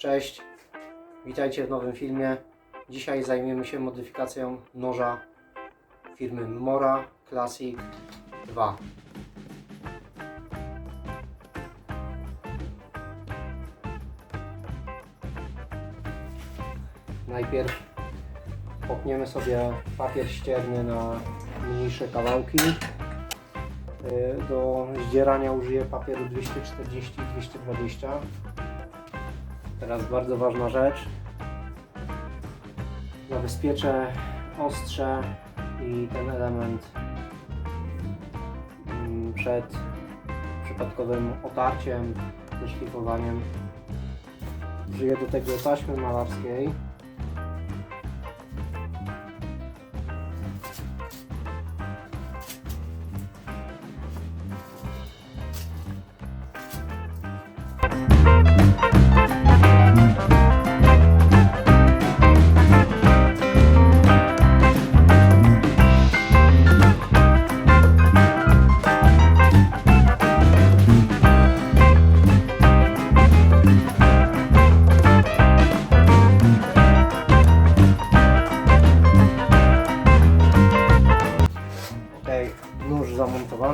Cześć, witajcie w nowym filmie. Dzisiaj zajmiemy się modyfikacją noża firmy Mora Classic 2. Najpierw popniemy sobie papier ścierny na mniejsze kawałki. Y, Do zdzierania użyję papieru 240-220. Teraz bardzo ważna rzecz. Zabezpieczę ostrze i ten element mm, przed przypadkowym otarciem, wyszlifowaniem. Użyję do tego taśmy malarskiej.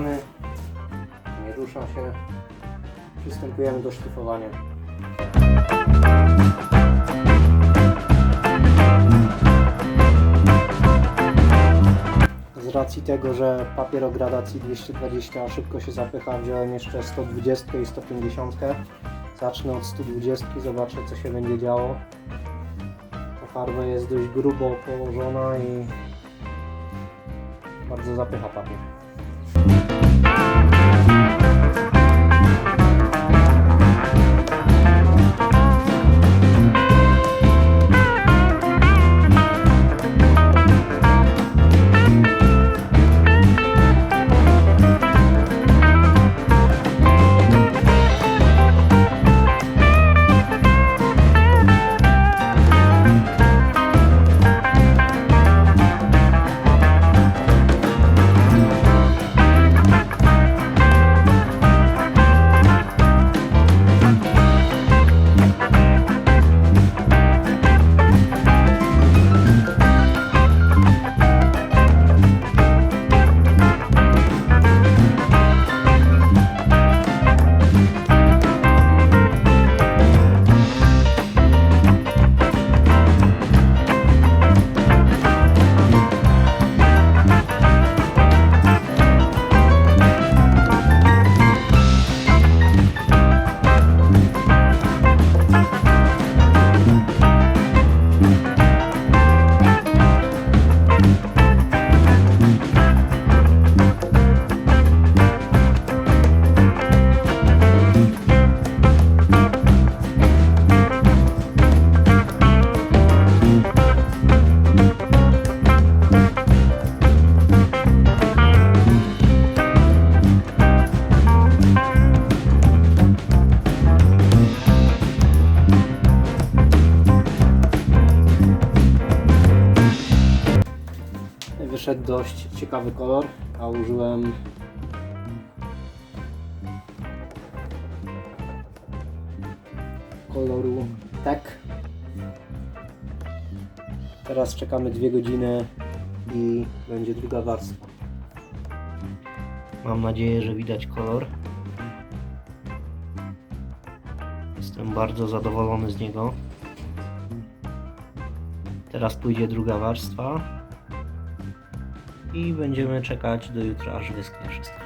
Nie rusza się. Przystępujemy do szlifowania. Z racji tego, że papier o gradacji 220 szybko się zapycha, wziąłem jeszcze 120 i 150. Zacznę od 120, zobaczę co się będzie działo. Ta farba jest dość grubo położona i bardzo zapycha papier. Wyszedł dość ciekawy kolor, a użyłem koloru Tek. Teraz czekamy dwie godziny i będzie druga warstwa. Mam nadzieję, że widać kolor. Jestem bardzo zadowolony z niego. Teraz pójdzie druga warstwa i będziemy czekać do jutra, aż wyschnie wszystko.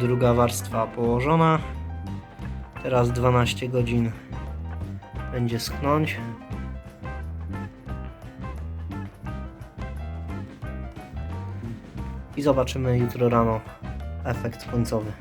Druga warstwa położona. Teraz 12 godzin będzie schnąć. I zobaczymy jutro rano efekt końcowy.